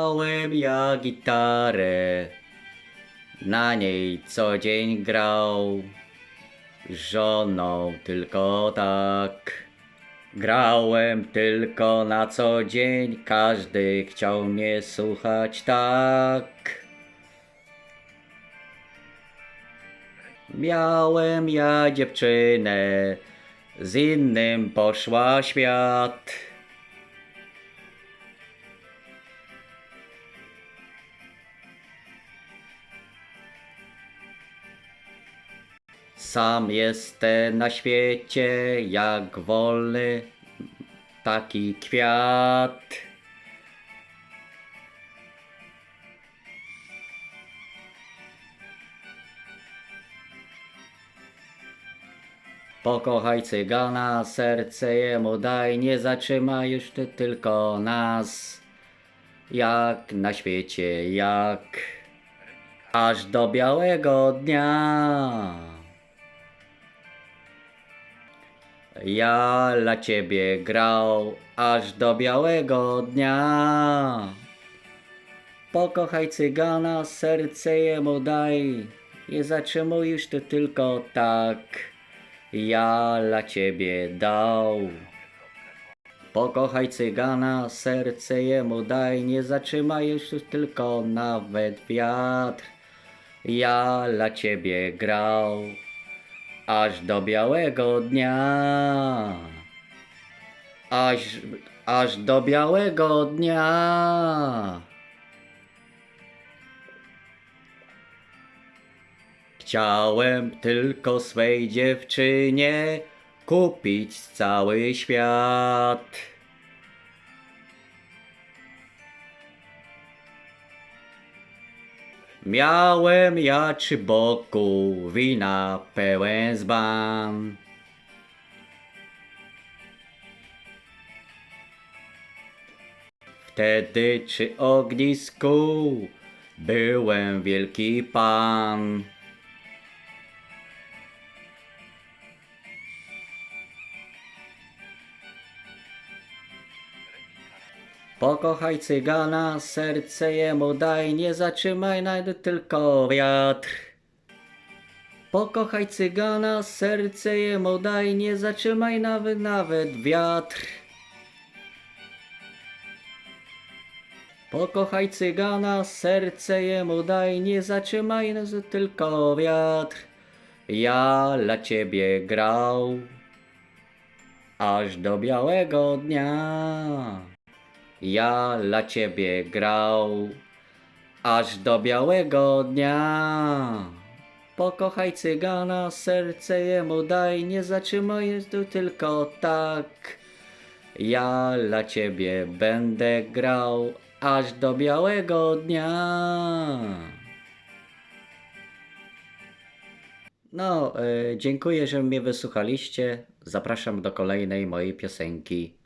Miałem ja gitarę, na niej co dzień grał, żoną tylko tak. Grałem tylko na co dzień, każdy chciał mnie słuchać tak. Miałem ja dziewczynę, z innym poszła świat. Sam jestem na świecie, jak wolny taki kwiat. Pokochaj cygana, serce jemu daj, nie zatrzymaj już ty tylko nas. Jak na świecie, jak aż do białego dnia. Ja dla ciebie grał aż do białego dnia. Pokochaj cygana, serce jemu daj, nie zatrzymuj już ty tylko tak. Ja dla ciebie dał. Pokochaj cygana, serce jemu daj, nie zatrzymaj już tu tylko nawet wiatr. Ja dla ciebie grał, aż do białego dnia. Aż, aż do białego dnia. Chciałem tylko swej dziewczynie kupić cały świat. Miałem ja przy boku wina pełen zban. Wtedy przy ognisku byłem wielki pan. Pokochaj cygana, serce jemu daj, nie zatrzymaj nawet tylko wiatr. Pokochaj cygana, serce jemu daj, nie zatrzymaj nawet nawet wiatr. Pokochaj cygana, serce jemu daj, nie zatrzymaj nawet tylko wiatr. Ja dla ciebie grał, aż do białego dnia. Ja dla ciebie grał, aż do białego dnia. Pokochaj cygana, serce jemu daj, nie zatrzymaj jest tu tylko tak. Ja dla ciebie będę grał, aż do białego dnia. No, e, dziękuję, że mnie wysłuchaliście. Zapraszam do kolejnej mojej piosenki.